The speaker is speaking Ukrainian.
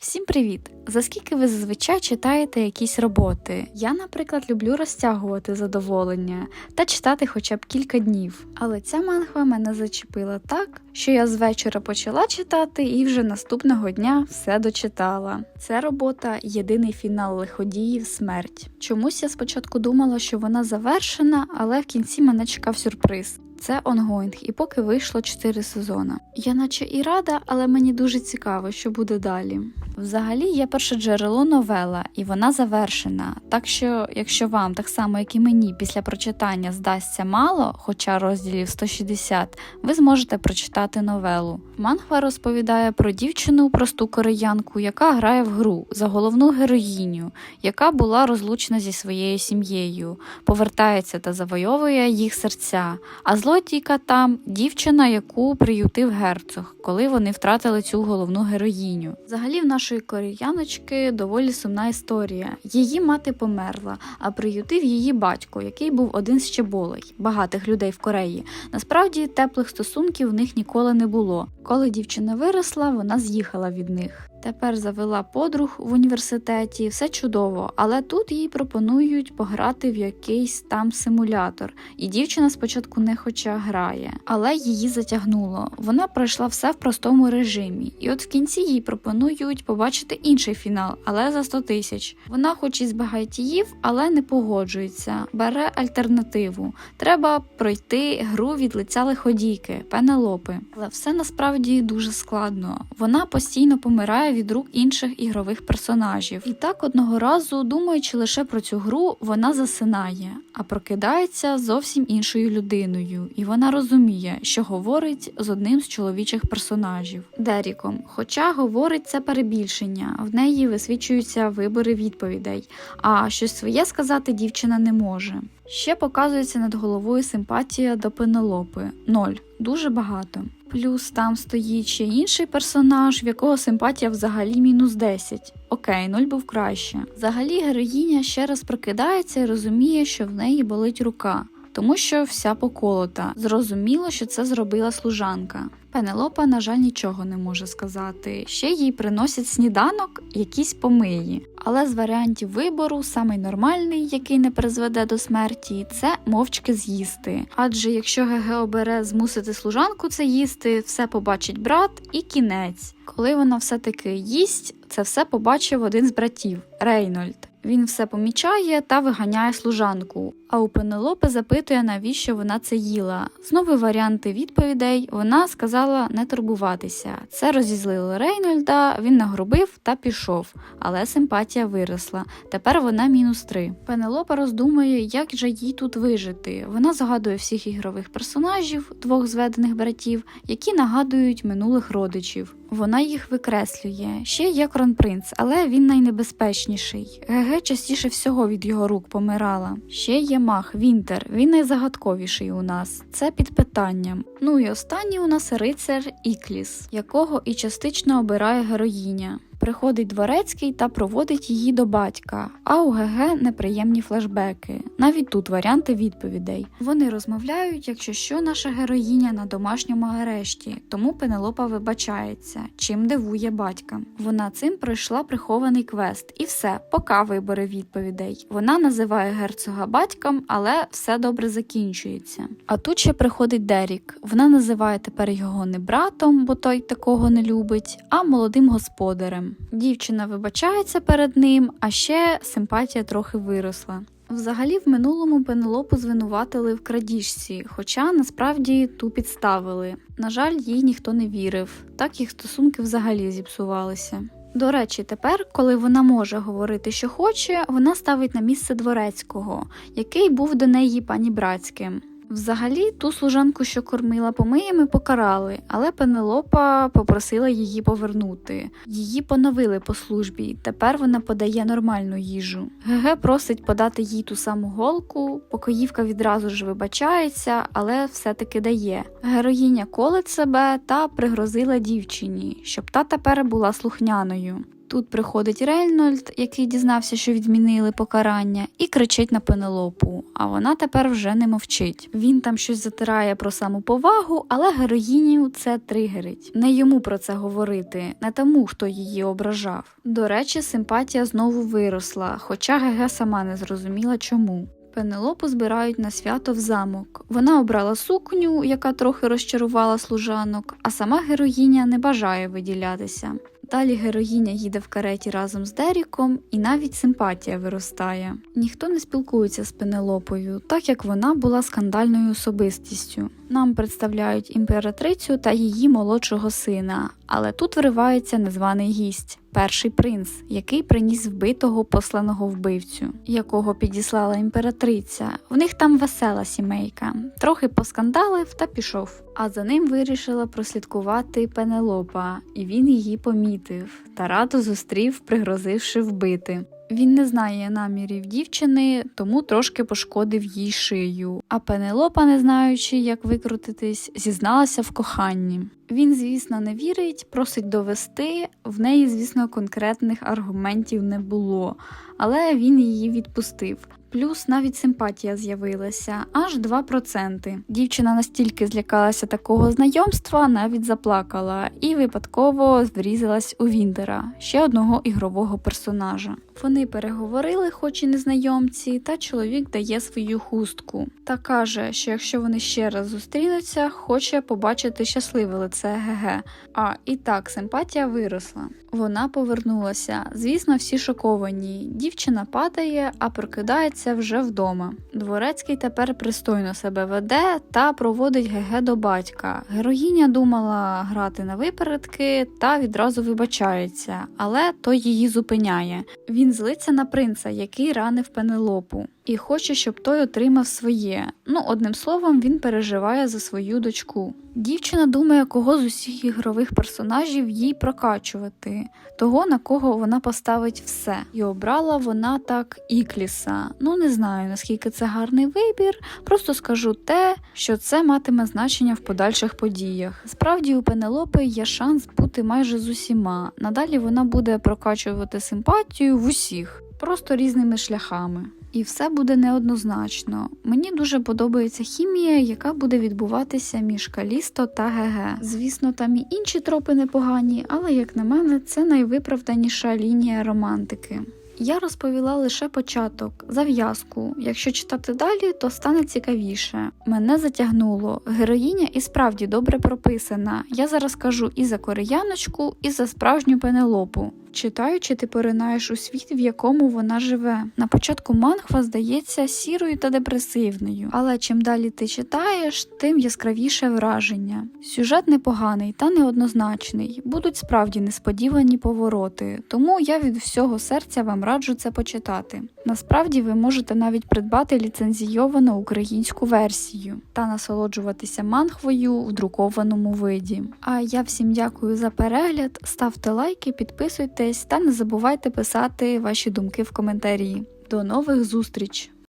Всім привіт! За скільки ви зазвичай читаєте якісь роботи? Я, наприклад, люблю розтягувати задоволення та читати хоча б кілька днів. Але ця манхва мене зачепила так, що я з вечора почала читати і вже наступного дня все дочитала. Це робота єдиний фінал лиходіїв смерть. Чомусь я спочатку думала, що вона завершена, але в кінці мене чекав сюрприз. Це онгоїнг, і поки вийшло 4 сезони. Я наче і рада, але мені дуже цікаво, що буде далі. Взагалі, є перше джерело новела, і вона завершена. Так що, якщо вам, так само як і мені, після прочитання здасться мало, хоча розділів 160, ви зможете прочитати новелу. Манхва розповідає про дівчину, просту кореянку, яка грає в гру за головну героїню, яка була розлучена зі своєю сім'єю, повертається та завойовує їх серця. А злодійка там дівчина, яку приютив герцог, коли вони втратили цю головну героїню. Взагалі, в нашої кореяночки доволі сумна історія. Її мати померла, а приютив її батько, який був один з чеболей, багатих людей в Кореї. Насправді теплих стосунків в них ніколи не було. Коли дівчина виросла, вона з'їхала від них. Тепер завела подруг в університеті, все чудово, але тут їй пропонують пограти в якийсь там симулятор, і дівчина спочатку не хоча грає, але її затягнуло. Вона пройшла все в простому режимі, і от в кінці їй пропонують побачити інший фінал, але за 100 тисяч. Вона, хоч і з багатіїв, але не погоджується, бере альтернативу. Треба пройти гру від лиця лиходійки, Пенелопи. Але все насправді дуже складно. Вона постійно помирає від рук інших ігрових персонажів. І так одного разу, думаючи лише про цю гру, вона засинає, а прокидається зовсім іншою людиною, і вона розуміє, що говорить з одним з чоловічих персонажів Деріком. Хоча говорить це перебільшення, в неї висвічуються вибори відповідей, а щось своє сказати дівчина не може. Ще показується над головою симпатія до Пенелопи ноль, дуже багато. Плюс там стоїть ще інший персонаж, в якого симпатія взагалі мінус 10. Окей, нуль був краще. Взагалі героїня ще раз прокидається і розуміє, що в неї болить рука, тому що вся поколота. Зрозуміло, що це зробила служанка. Пенелопа, на жаль, нічого не може сказати. Ще їй приносять сніданок, якісь помиї. Але з варіантів вибору самий нормальний, який не призведе до смерті, це мовчки з'їсти. Адже якщо ГГ обере змусити служанку це їсти, все побачить брат і кінець. Коли вона все-таки їсть, це все побачив один з братів Рейнольд. Він все помічає та виганяє служанку. А у Пенелопи запитує, навіщо вона це їла. Знову варіанти відповідей. Вона сказала не турбуватися. Це розізлило Рейнольда, він нагрубив та пішов, але симпатія виросла. Тепер вона мінус три. Пенелопа роздумує, як же їй тут вижити. Вона згадує всіх ігрових персонажів, двох зведених братів, які нагадують минулих родичів. Вона їх викреслює. Ще є кронпринц, але він найнебезпечніший. ГГ частіше всього від його рук помирала. Ще є мах Вінтер, він найзагадковіший у нас. Це під питанням. Ну і останній у нас рицар Ікліс, якого і частично обирає героїня. Приходить дворецький та проводить її до батька, а у ГГ неприємні флешбеки. Навіть тут варіанти відповідей. Вони розмовляють, якщо що наша героїня на домашньому арешті, тому Пенелопа вибачається, чим дивує батька. Вона цим пройшла прихований квест, і все, пока вибори відповідей. Вона називає герцога батьком, але все добре закінчується. А тут ще приходить Дерік. Вона називає тепер його не братом, бо той такого не любить, а молодим господарем. Дівчина вибачається перед ним, а ще симпатія трохи виросла. Взагалі, в минулому Пенелопу звинуватили в крадіжці, хоча насправді ту підставили. На жаль, їй ніхто не вірив, так їх стосунки взагалі зіпсувалися. До речі, тепер, коли вона може говорити, що хоче, вона ставить на місце дворецького, який був до неї пані братським. Взагалі, ту служанку, що кормила помиями, покарали, але Пенелопа попросила її повернути. Її поновили по службі. Тепер вона подає нормальну їжу. ГГ просить подати їй ту саму голку. Покоївка відразу ж вибачається, але все-таки дає. Героїня колить себе та пригрозила дівчині, щоб та тепер була слухняною. Тут приходить Рейнольд, який дізнався, що відмінили покарання, і кричить на Пенелопу. А вона тепер вже не мовчить. Він там щось затирає про самоповагу, але героїню це тригерить. Не йому про це говорити, не тому, хто її ображав. До речі, симпатія знову виросла, хоча ГГ сама не зрозуміла чому. Пенелопу збирають на свято в замок. Вона обрала сукню, яка трохи розчарувала служанок, а сама героїня не бажає виділятися. Далі героїня їде в кареті разом з Деріком, і навіть симпатія виростає. Ніхто не спілкується з Пенелопою, так як вона була скандальною особистістю. Нам представляють імператрицю та її молодшого сина, але тут вривається незваний гість. Перший принц, який приніс вбитого посланого вбивцю, якого підіслала імператриця. В них там весела сімейка. Трохи поскандалив та пішов. А за ним вирішила прослідкувати Пенелопа, і він її помітив та радо зустрів, пригрозивши вбити. Він не знає намірів дівчини, тому трошки пошкодив їй шию. А Пенелопа, не знаючи, як викрутитись, зізналася в коханні. Він, звісно, не вірить, просить довести. В неї, звісно, конкретних аргументів не було, але він її відпустив. Плюс навіть симпатія з'явилася аж 2%. Дівчина настільки злякалася такого знайомства, навіть заплакала і випадково врізалась у Віндера, ще одного ігрового персонажа. Вони переговорили, хоч і незнайомці, та чоловік дає свою хустку та каже, що якщо вони ще раз зустрінуться, хоче побачити щасливе лице ГГ. А і так симпатія виросла. Вона повернулася. Звісно, всі шоковані. Дівчина падає, а прокидається вже вдома. Дворецький тепер пристойно себе веде та проводить ГГ до батька. Героїня думала грати на випередки та відразу вибачається, але той її зупиняє. Він злиться на принца, який ранив Пенелопу, і хоче, щоб той отримав своє. Ну, одним словом, він переживає за свою дочку. Дівчина думає, кого з усіх ігрових персонажів їй прокачувати, того на кого вона поставить все. І обрала вона так Ікліса. Ну не знаю наскільки це гарний вибір. Просто скажу те, що це матиме значення в подальших подіях. Справді у Пенелопи є шанс бути майже з усіма. Надалі вона буде прокачувати симпатію в усіх, просто різними шляхами. І все буде неоднозначно. Мені дуже подобається хімія, яка буде відбуватися між Калісто та ГГ. Звісно, там і інші тропи непогані, але як на мене, це найвиправданіша лінія романтики. Я розповіла лише початок, зав'язку. Якщо читати далі, то стане цікавіше. Мене затягнуло. Героїня і справді добре прописана. Я зараз кажу і за кореяночку, і за справжню пенелопу. Читаючи, ти поринаєш у світ, в якому вона живе. На початку мангва здається сірою та депресивною, але чим далі ти читаєш, тим яскравіше враження. Сюжет непоганий та неоднозначний, будуть справді несподівані повороти, тому я від всього серця вам раджу це почитати. Насправді ви можете навіть придбати ліцензійовану українську версію та насолоджуватися мангвою в друкованому виді. А я всім дякую за перегляд, ставте лайки, підписуйтесь та не забувайте писати ваші думки в коментарі. До нових зустріч!